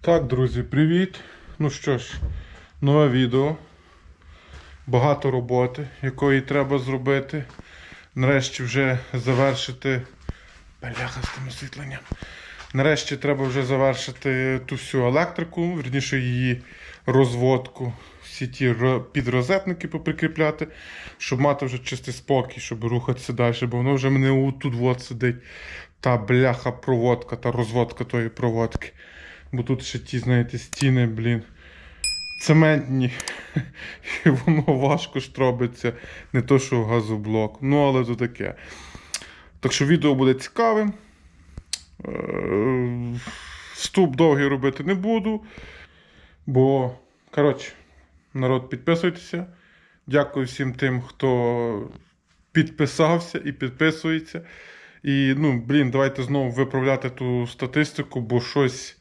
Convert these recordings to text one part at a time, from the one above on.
Так, друзі, привіт! Ну що ж, нове відео. Багато роботи, якої треба зробити. Нарешті вже завершити. Бляха з тим освітленням. Нарешті треба вже завершити ту всю електрику, верніше її розводку, всі ті підрозетники поприкріпляти, щоб мати вже чистий спокій, щоб рухатися далі, бо воно вже мене тут от сидить. Та бляха проводка, та розводка тої проводки. Бо тут ще ті, знаєте, стіни, блін. Цементні. І воно важко штробиться. Не то, що газоблок. Ну, але то таке. Так що відео буде цікавим. Е, Вступ довгий робити не буду. Бо, коротше, народ, підписуйтеся. Дякую всім тим, хто підписався і підписується. І, ну, блін, давайте знову виправляти ту статистику, бо щось.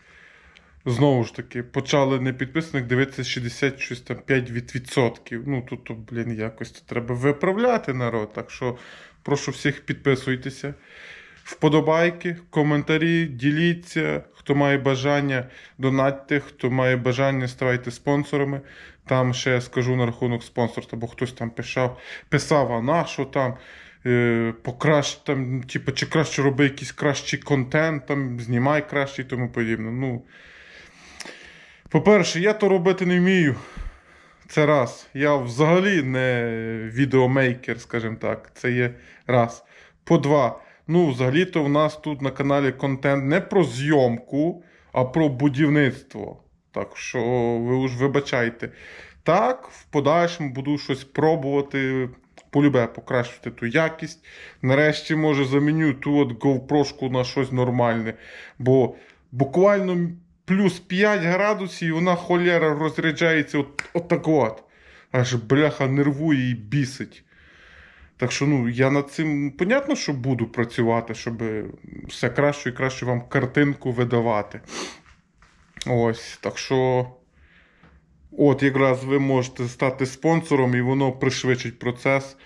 Знову ж таки, почали не підписаних дивитися 60 щось там 5 від відсотків. Ну, тут, то, блін, якось це треба виправляти народ. Так що прошу всіх підписуйтеся. Вподобайки, коментарі, діліться. Хто має бажання, донатьте, хто має бажання, ставайте спонсорами. Там ще я скажу на рахунок спонсорства, бо хтось там писав, писав, а на що там. Е, покращ, там, типу, чи краще роби якийсь кращий контент, там, знімай краще і тому подібне. Ну, по-перше, я то робити не вмію. Це раз. Я взагалі не відеомейкер, скажімо так. Це є раз. По два. Ну, взагалі-то в нас тут на каналі контент не про зйомку, а про будівництво. Так що ви уж вибачайте. Так, в подальшому буду щось пробувати. Полюбе покращити ту якість. Нарешті, може, заміню ту от GoPro на щось нормальне. Бо буквально плюс 5 градусів, і вона холєра розряджається от, от так от. Аж бляха нервує і бісить. Так що, ну, я над цим, понятно, що буду працювати, щоб все краще і краще вам картинку видавати. Ось, так що. От якраз ви можете стати спонсором, і воно пришвидшить процес,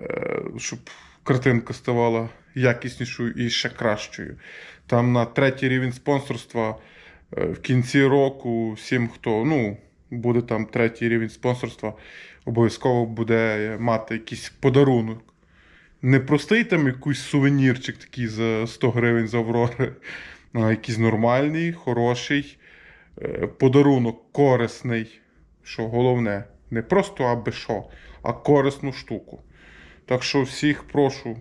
е, щоб картинка ставала якіснішою і ще кращою. Там на третій рівень спонсорства в кінці року всім, хто ну, буде там третій рівень спонсорства, обов'язково буде мати якийсь подарунок. Не простий там якийсь сувенірчик такий за 100 гривень з Аврори, а якийсь нормальний, хороший е, подарунок, корисний. Що головне, не просто аби що, а корисну штуку. Так що всіх прошу,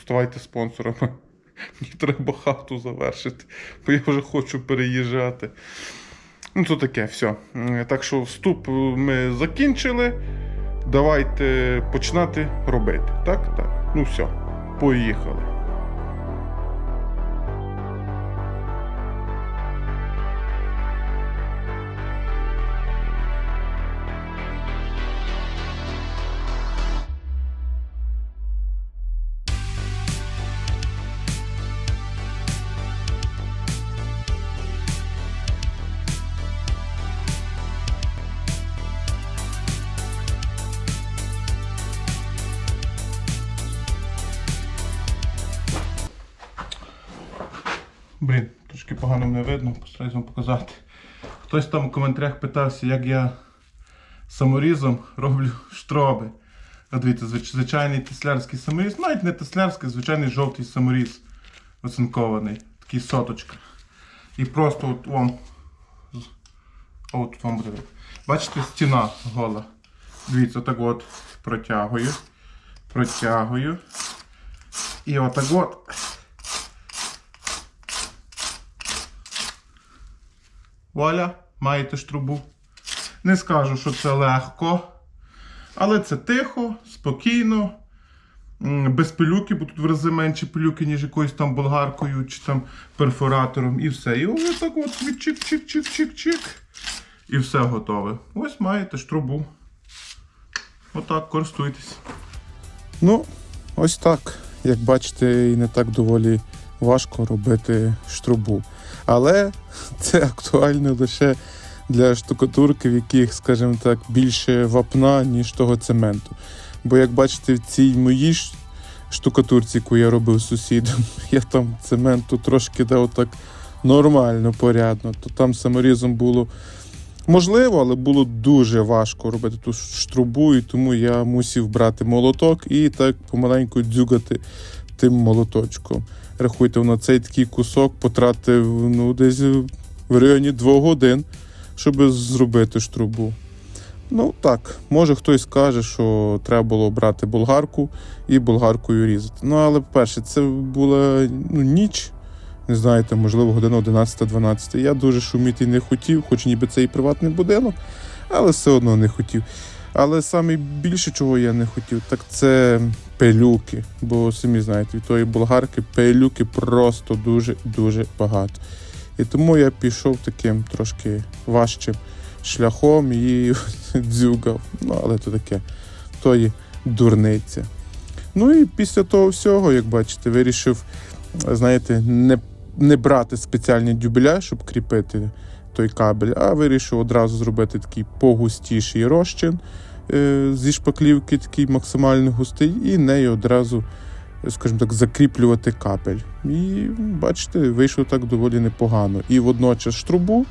ставайте спонсорами. Мені треба хату завершити, бо я вже хочу переїжджати. Ну, це таке, все. Так що вступ ми закінчили. Давайте починати робити. Так, так. Ну все, поїхали. Показати. Хтось там у коментарях питався, як я саморізом роблю штроби. Дивіться, звичайний теслярський саморіз, навіть не теслярський, звичайний жовтий саморіз оцинкований, такий соточка. І просто от вам. О, вам буде. Бачите, стіна гола. Дивіться, отак от протягую. Протягую. І отак от. Вуаля, маєте ж трубу. Не скажу, що це легко, але це тихо, спокійно, без пилюки, бо тут в рази менше пилюки, ніж якоюсь там болгаркою чи там перфоратором, і все. І ось так от чик-чик-чик-чик-чик. І все готове. Ось маєте ж трубу. Отак, користуйтесь. Ну, ось так. Як бачите, і не так доволі важко робити штрубу. Але це актуально лише для штукатурки, в яких, скажімо так, більше вапна, ніж того цементу. Бо як бачите, в цій моїй штукатурці, яку я робив сусідом, я там цементу трошки дав так нормально, порядно. То там саморізом було можливо, але було дуже важко робити ту штрубу, і тому я мусив брати молоток і так помаленьку дзюгати тим молоточком. Рахуйте, на цей такий кусок потратив ну, десь в районі двох годин, щоб зробити штрубу. Ну так, може хтось скаже, що треба було брати болгарку і болгаркою різати. Ну, але перше, це була ну, ніч, не знаєте, можливо, година 11-12. Я дуже шуміти не хотів, хоч ніби це і приватний будинок, але все одно не хотів. Але саме більше, чого я не хотів, так це пилюки. Бо самі знаєте, від тої болгарки пилюки просто дуже-дуже багато. І тому я пішов таким трошки важчим шляхом і дзюгав. Ну, але то таке, то є дурниця. Ну і після того всього, як бачите, вирішив, знаєте, не, не брати спеціальні дюбеля, щоб кріпити той кабель, а вирішив одразу зробити такий погустіший розчин е, зі шпаклівки, такий максимально густий, і нею одразу, скажімо так, закріплювати кабель. І бачите, вийшло так доволі непогано. І водночас штрубу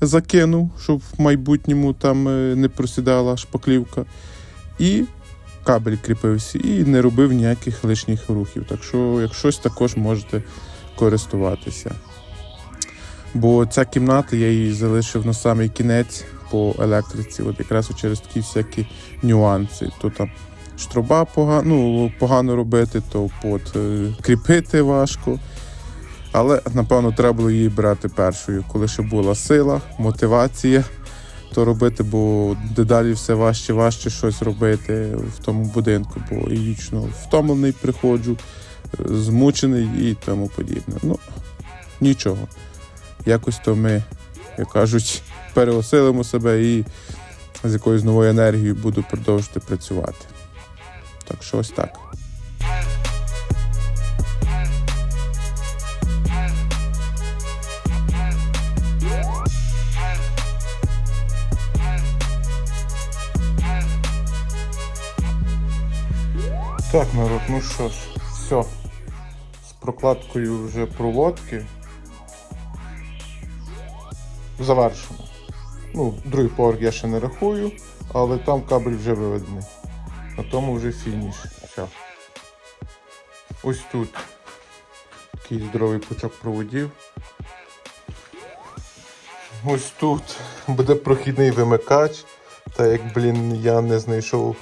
закинув, щоб в майбутньому там е, не просідала шпаклівка. І кабель кріпився, і не робив ніяких лишніх рухів. Так що, як щось, також можете користуватися. Бо ця кімната я її залишив на самий кінець по електриці, от якраз через такі всякі нюанси. То там штруба погано, ну, погано робити, то под е, кріпити важко. Але напевно треба було її брати першою, коли ще була сила, мотивація то робити, бо дедалі все важче, важче щось робити в тому будинку, бо я вічно втомлений приходжу, е, змучений і тому подібне. Ну, нічого. Якось то ми, як кажуть, переосилимо себе і з якоюсь новою енергією буду продовжувати працювати. Так що ось так. Так, народ, ну що ж, все. З прокладкою вже проводки. Завершено. Ну, другий поверх я ще не рахую, але там кабель вже виведений. На тому вже фініш. Все. Ось тут такий здоровий пучок проводів. Ось тут буде прохідний вимикач. Та як, блін, я не знайшов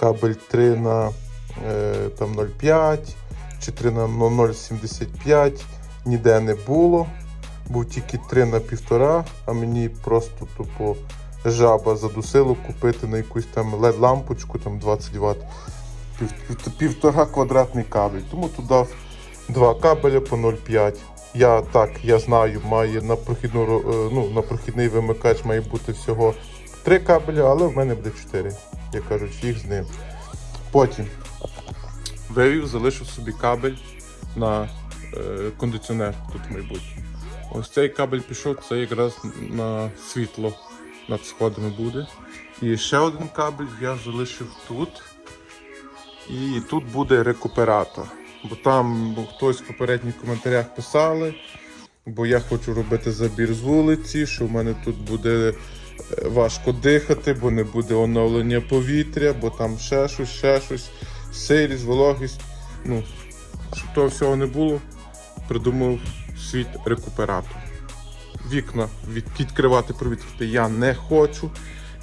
кабель 3 на е, там 0,5 чи 3 на 0,75 ніде не було. Був тільки 3 на 1,5, а мені просто тупо жаба задусило купити на якусь там LED лампочку там 20 Вт. Пів, пів- півтора квадратний кабель. Тому тут дав два кабеля по 0,5. Я так, я знаю, має на прохідну ро- е, ну, на прохідний вимикач має бути всього 3 кабеля, але в мене буде 4. Як кажуть, фіг з ним. Потім вивів, залишив собі кабель на е, кондиціонер тут в майбутньому. Ось цей кабель пішов, це якраз на світло над сходами буде. І ще один кабель я залишив тут. І тут буде рекуператор. Бо там хтось в попередніх коментарях писали, бо я хочу робити забір з вулиці, що в мене тут буде е, важко дихати, бо не буде оновлення повітря, бо там ще щось, ще щось, сирість, вологість. Ну, щоб того всього не було, придумав світ рекуператор. Вікна від, відкривати, провітрити я не хочу.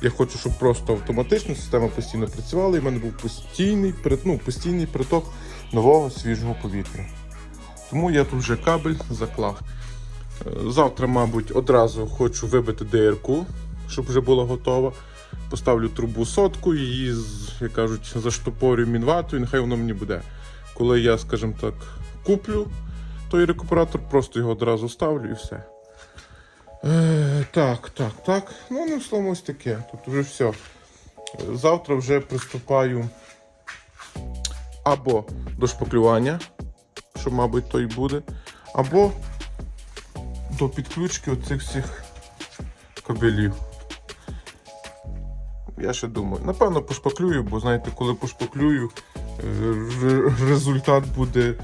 Я хочу, щоб просто автоматично система постійно працювала, і в мене був постійний, ну, постійний приток нового свіжого повітря. Тому я тут вже кабель заклав. Е, Завтра, мабуть, одразу хочу вибити ДРК, щоб вже була готова. Поставлю трубу сотку, її, як кажуть, заштопорю мінватою, нехай воно мені буде. Коли я, скажімо так, куплю той рекуператор, просто його одразу ставлю і все. Е, так, так, так. Ну, не словом, таке. Тут вже все. Завтра вже приступаю або до шпаклювання, що, мабуть, то й буде, або до підключки оцих всіх кабелів. Я ще думаю, напевно, пошпаклюю, бо знаєте, коли пошпаклюю, е, результат буде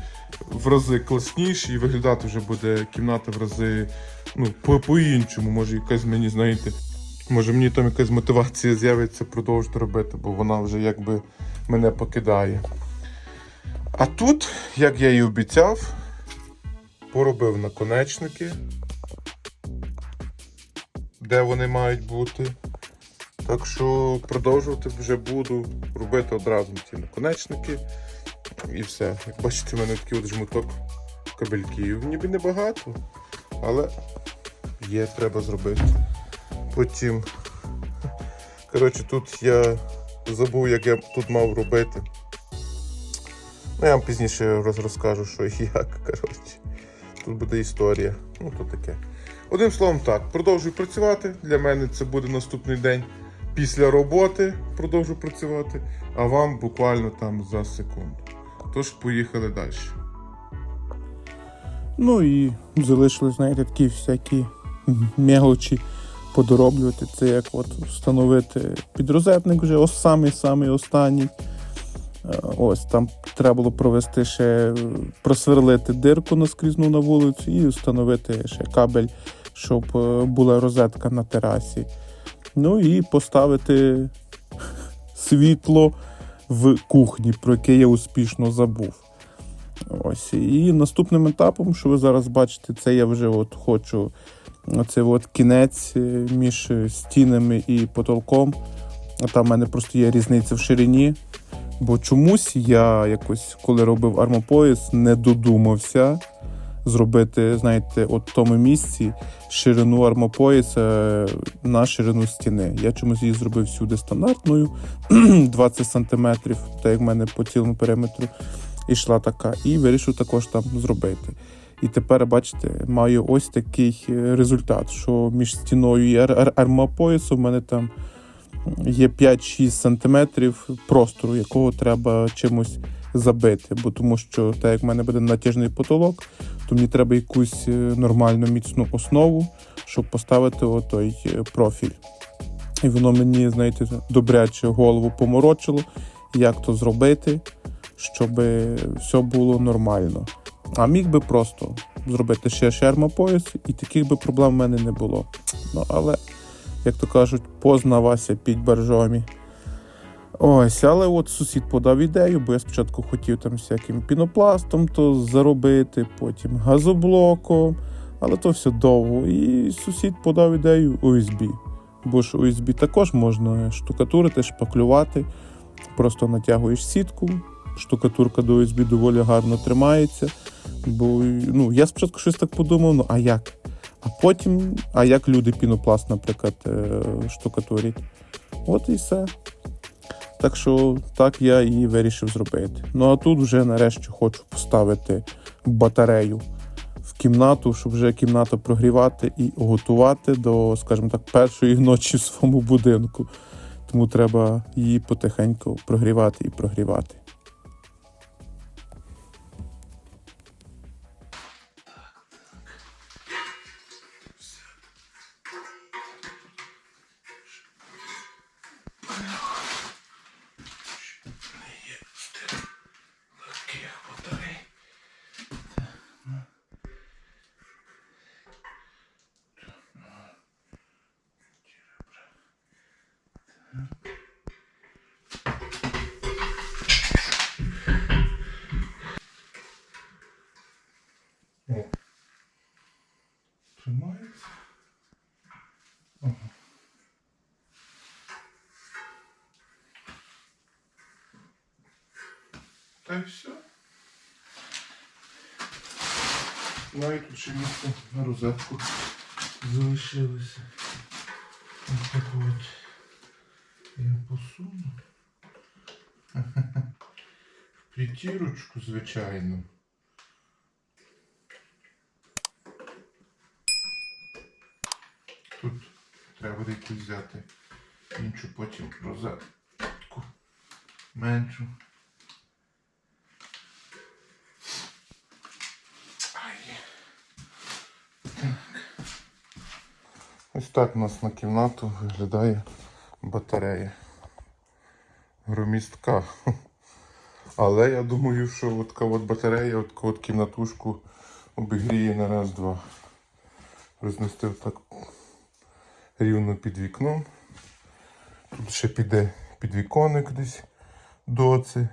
в рази класніші і виглядати вже буде кімната в рази ну, по- по-іншому. Може, якась мені, знаєте, може мені там якась мотивація з'явиться продовжити робити, бо вона вже якби мене покидає. А тут, як я і обіцяв, поробив наконечники, де вони мають бути. Так що продовжувати вже буду робити одразу ті наконечники і все. Як бачите, в мене такий от жмуток кабельків. Ніби небагато, але є, треба зробити. Потім. Коротше, тут я забув, як я тут мав робити. Ну, я вам пізніше роз- розкажу, що і як. Коротше. Тут буде історія. Ну, то таке. Одним словом, так, продовжую працювати. Для мене це буде наступний день після роботи. Продовжу працювати, а вам буквально там за секунду. Тож поїхали далі. Ну і залишили, знаєте, такі всякі мелочі подороблювати. Це як от встановити підрозетник вже ось самий самий останній. Е, Ось там треба було провести ще е, просверлити дирку наскрізну на вулицю і встановити ще кабель, щоб е, була розетка на терасі. Ну і поставити світло в кухні, про яке я успішно забув. Ось. І наступним етапом, що ви зараз бачите, це я вже от хочу оцей от кінець е, між стінами і потолком. А Там в мене просто є різниця в ширині. Бо чомусь я якось, коли робив армопояс, не додумався зробити, знаєте, от в тому місці ширину армопояса на ширину стіни. Я чомусь її зробив всюди стандартною 20 см, так як в мене по цілому периметру йшла така, і вирішив також там зробити. І тепер, бачите, маю ось такий е, результат, що між стіною і ар- ар- армопоясом в мене там є 5-6 сантиметрів простору, якого треба чимось забити. Бо тому що, так як в мене буде натяжний потолок, то мені треба якусь е, нормальну міцну основу, щоб поставити отой е, профіль. І воно мені, знаєте, добряче голову поморочило, як то зробити, щоб все було нормально. А міг би просто зробити ще шермопояс, і таких би проблем в мене не було. Ну, але, як то кажуть, познавася під боржомі. Ось, але от сусід подав ідею, бо я спочатку хотів там всяким пінопластом то заробити, потім газоблоком, але то все довго. І сусід подав ідею USB. Бо ж USB також можна штукатурити, шпаклювати. Просто натягуєш сітку, штукатурка до USB доволі гарно тримається. Бо ну, я спочатку щось так подумав, ну а як? А потім, а як люди пінопласт, наприклад, е, штукатурять? От і все. Так що так я її вирішив зробити. Ну а тут вже нарешті хочу поставити батарею в кімнату, щоб вже кімната прогрівати і готувати до, скажімо так, першої ночі в своєму будинку. Тому треба її потихеньку прогрівати і прогрівати. Навіть тут ще місце на розетку залишилося. Ось так от я посуну. В притірочку, звичайно. Тут треба якусь взяти іншу потім розетку меншу. Ось так у нас на кімнату виглядає батарея. Громістка. Але я думаю, що от от батарея, от от кімнатушку обігріє на раз-два. Рознести так рівно під вікном. Тут ще піде підвіконник десь до це.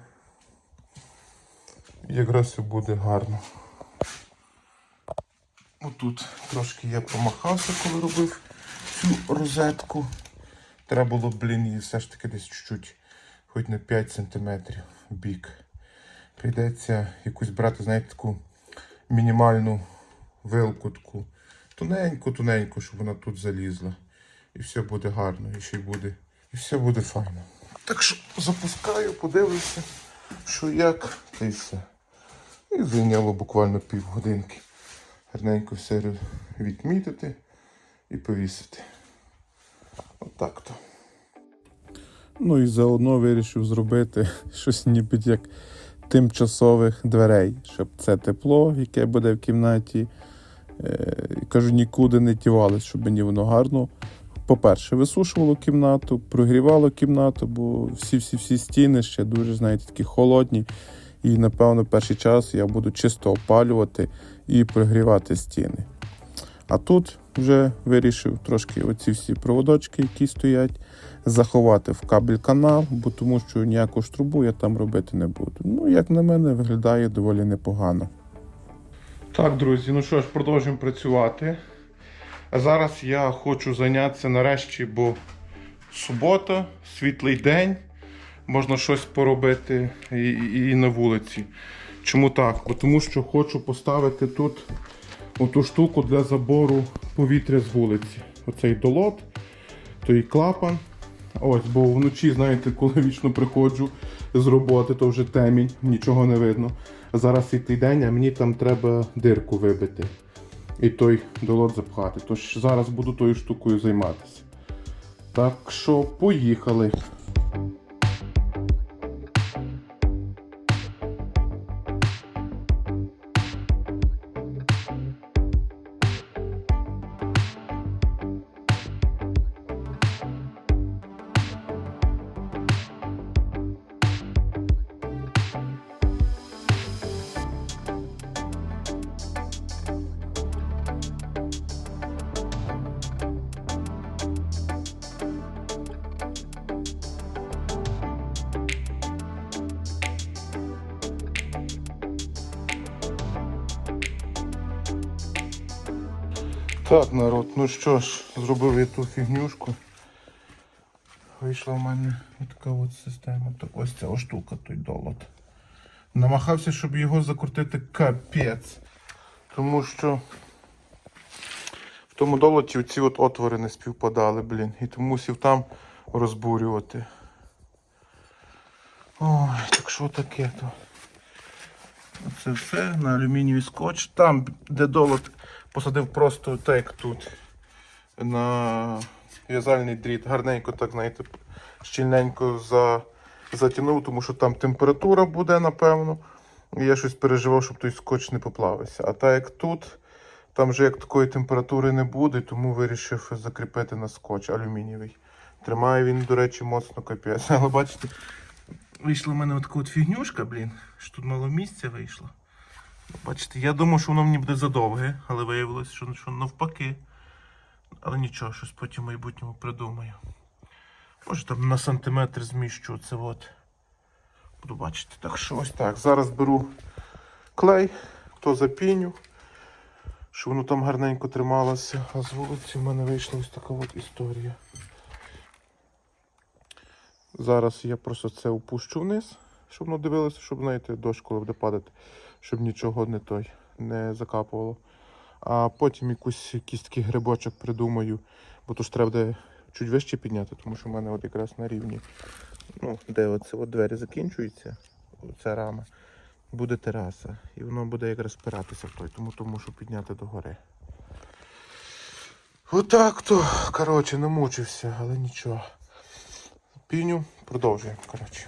І якраз все буде гарно. Отут трошки я промахався, коли робив цю розетку. Треба було, блін, її все ж таки десь чуть-чуть, хоч на 5 см в бік. Прийдеться якусь брати, знаєте, таку мінімальну вилку таку. Тоненьку, тоненьку, щоб вона тут залізла. І все буде гарно, і ще й буде. І все буде файно. Так що запускаю, подивлюся, що як, та й все. І зайняло буквально півгодинки. Гарненько все відмітити і повісити. Отак то. Ну і заодно вирішив зробити щось ніби як тимчасових дверей, щоб це тепло, яке буде в кімнаті, е, кажу, нікуди не тівалось, щоб мені воно гарно. По-перше, висушувало кімнату, прогрівало кімнату, бо всі-всі-всі стіни ще дуже, знаєте, такі холодні. І, напевно, перший час я буду чисто опалювати і прогрівати стіни. А тут вже вирішив трошки оці всі проводочки, які стоять, заховати в кабель канал, бо тому що ніяку ж трубу я там робити не буду. Ну, як на мене, виглядає доволі непогано. Так, друзі, ну що ж, продовжуємо працювати. А зараз я хочу зайнятися нарешті, бо субота, світлий день, можна щось поробити і, і, і на вулиці. Чому так? Бо тому що хочу поставити тут оту штуку для забору повітря з вулиці. Оцей долот, той клапан. Ось, бо вночі, знаєте, коли вічно приходжу з роботи, то вже темінь, нічого не видно. Зараз світлий день, а мені там треба дирку вибити і той долот запхати. Тож зараз буду тою штукою займатися. Так що поїхали. Так, народ, ну що ж, зробив я ту фігнюшку. Вийшла в мене така от система. Так ось ця штука, той долот. Намахався, щоб його закрутити капець. Тому що в тому долоті ці от отвори не співпадали, блін. І тому мусив там розбурювати. Ой, так що таке то? Це все на алюмінієвий скотч. Там, де долот посадив просто так, як тут. На в'язальний дріт. Гарненько, так, знаєте, щільненько за... затягнув, тому що там температура буде, напевно. Я щось переживав, щоб той скотч не поплавився. А так як тут, там вже як такої температури не буде, тому вирішив закріпити на скотч алюмінієвий. Тримає він, до речі, моцно капець. Але бачите, вийшла в мене така от фігнюшка, блін, що тут мало місця вийшло. Бачите, я думав, що воно мені буде задовге, але виявилося, що, що навпаки. Але нічого, щось потім в майбутньому придумаю. Може там на сантиметр зміщу це от. Буду бачити. Так що ось так. Зараз беру клей, то запіню, щоб воно там гарненько трималося. А з вулиці в мене вийшла ось така от історія. Зараз я просто це опущу вниз, щоб воно дивилося, щоб, знаєте, дощ, коли буде падати, щоб нічого не той не закапувало. А потім якусь такий грибочок придумаю, бо то ж треба буде чуть вище підняти, тому що в мене от якраз на рівні, ну, де оце от двері закінчуються, ця рама, буде тераса. І воно буде якраз спиратися в той, тому то мушу підняти догори. Отак то, коротше, намучився, але нічого. Піню, продовжуємо, коротше.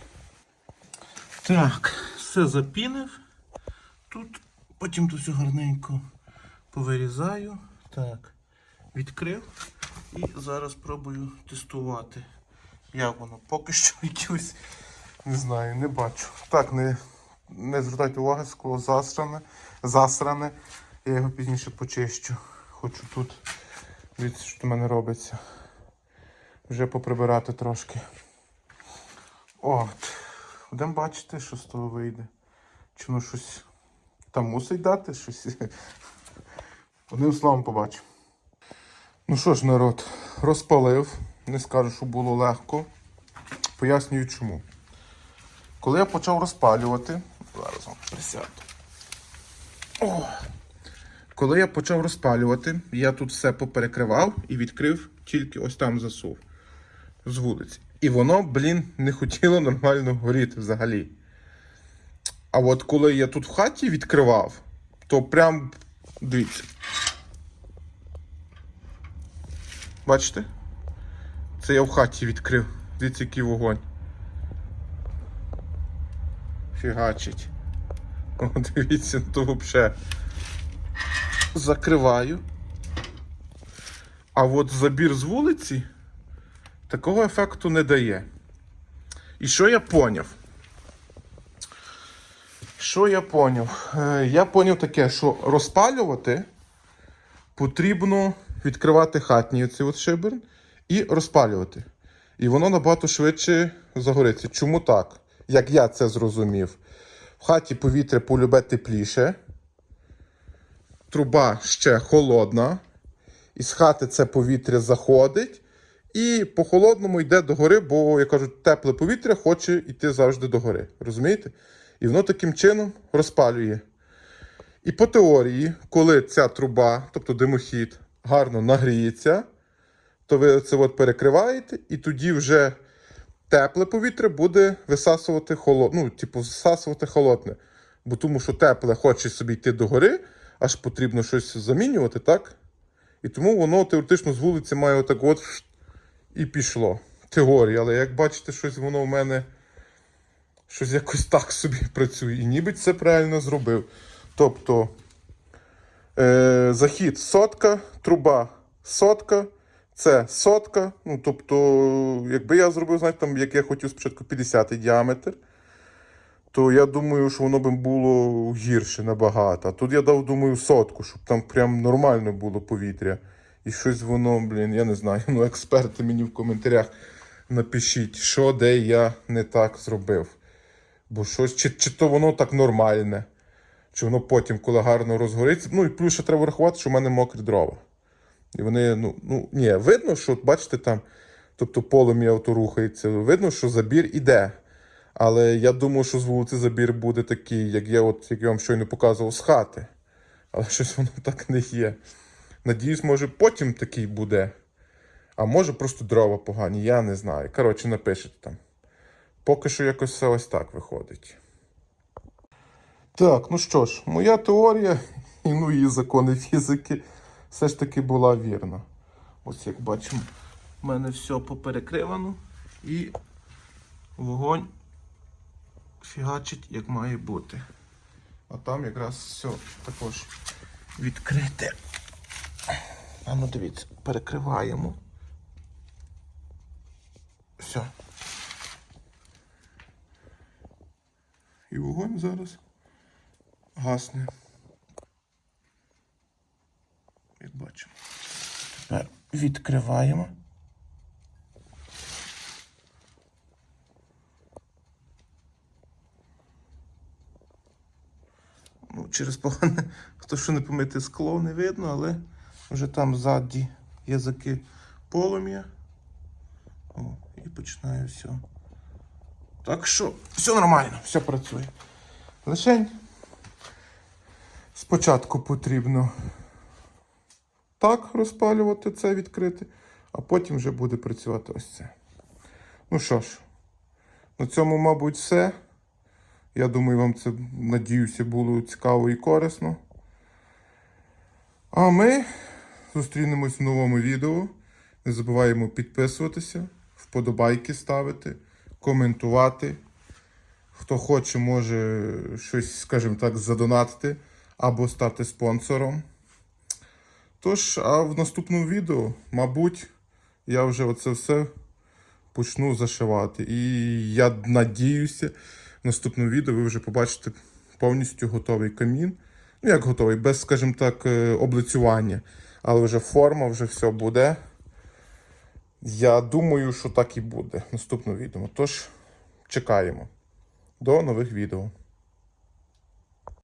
Так, все запінив. Тут потім тут все гарненько повирізаю. Так, відкрив. І зараз пробую тестувати. Як воно? Поки що якихось Не знаю, не бачу. Так, не, не звертайте уваги, скло засране, засране. Я його пізніше почищу. Хочу тут. Дивіться, що в мене робиться. Вже поприбирати трошки. От. Будемо бачити, що з того вийде. Чи воно щось там мусить дати щось. Одним словом побачимо. Ну що ж, народ, розпалив. Не скажу, що було легко. Пояснюю чому. Коли я почав розпалювати, зараз вам присяду. О! Коли я почав розпалювати, я тут все поперекривав і відкрив тільки ось там засув з вулиці. І воно, блін, не хотіло нормально горіти взагалі. А от коли я тут в хаті відкривав, то прям дивіться. Бачите? Це я в хаті відкрив. Дивіться, який вогонь. Фігачить. О, дивіться, то взагалі. Закриваю. А от забір з вулиці такого ефекту не дає. І що я поняв? Що я поняв? Е, Я поняв таке, що розпалювати потрібно відкривати хатній оцей от шиберн і розпалювати. І воно набагато швидше загориться. Чому так? Як я це зрозумів? В хаті повітря полюбе тепліше, труба ще холодна, із хати це повітря заходить, і по холодному йде догори, бо, як кажуть, тепле повітря хоче йти завжди догори. Розумієте? І воно таким чином розпалює. І по теорії, коли ця труба, тобто димохід, гарно нагріється, то ви це от перекриваєте, і тоді вже тепле повітря буде висасувати холодне, ну, типу, всасувати холодне. Бо тому що тепле хоче собі йти догори, аж потрібно щось замінювати, так? І тому воно теоретично з вулиці має отак от і пішло. Теорія, але як бачите, щось воно в мене щось якось так собі працює. І ніби це правильно зробив. Тобто е, захід сотка, труба сотка, це сотка. Ну, тобто, якби я зробив, знаєте, там, як я хотів спочатку 50-й діаметр, то я думаю, що воно б було гірше набагато. А тут я дав, думаю, сотку, щоб там прям нормально було повітря. І щось воно, блін, я не знаю. Ну, експерти мені в коментарях напишіть, що де я не так зробив. Бо щось, чи, чи то воно так нормальне, чи воно потім, коли гарно розгориться. Ну і плюс ще треба врахувати, що в мене мокрі дрова. І вони, ну, ну ні, видно, що, бачите, там, тобто полум'я рухається, видно, що забір іде. Але я думаю, що з вулиці забір буде такий, як я, от, як я вам щойно показував, з хати. Але щось воно так не є. Надіюсь, може потім такий буде. А може просто дрова погані, я не знаю. Коротше, напишіть там. Поки що якось все ось так виходить. Так, ну що ж, моя теорія і ну, її закони фізики все ж таки була вірна. Ось як бачимо, в мене все поперекривано і вогонь фігачить, як має бути. А там якраз все також відкрите. А ну дивіться, перекриваємо. Все. І вогонь зараз гасне. Як бачимо. Тепер відкриваємо. Ну, через погане, хто що не помити скло, не видно, але вже там ззаді язики полум'я. І починає все. Так що, все нормально, все працює. Лишень спочатку потрібно так розпалювати це відкрити, а потім вже буде працювати ось це. Ну що ж, на цьому, мабуть, все. Я думаю, вам це, надіюся, було цікаво і корисно. А ми зустрінемось в новому відео. Не забуваємо підписуватися, вподобайки ставити, коментувати. Хто хоче, може щось, скажімо так, задонатити або стати спонсором. Тож, а в наступному відео, мабуть, я вже оце все почну зашивати. І я надіюся, в наступному відео ви вже побачите повністю готовий камін. Ну, як готовий, без, скажімо так, е, облицювання. Але вже форма, вже все буде. Я думаю, що так і буде Наступне відео. Тож чекаємо. До нових відео.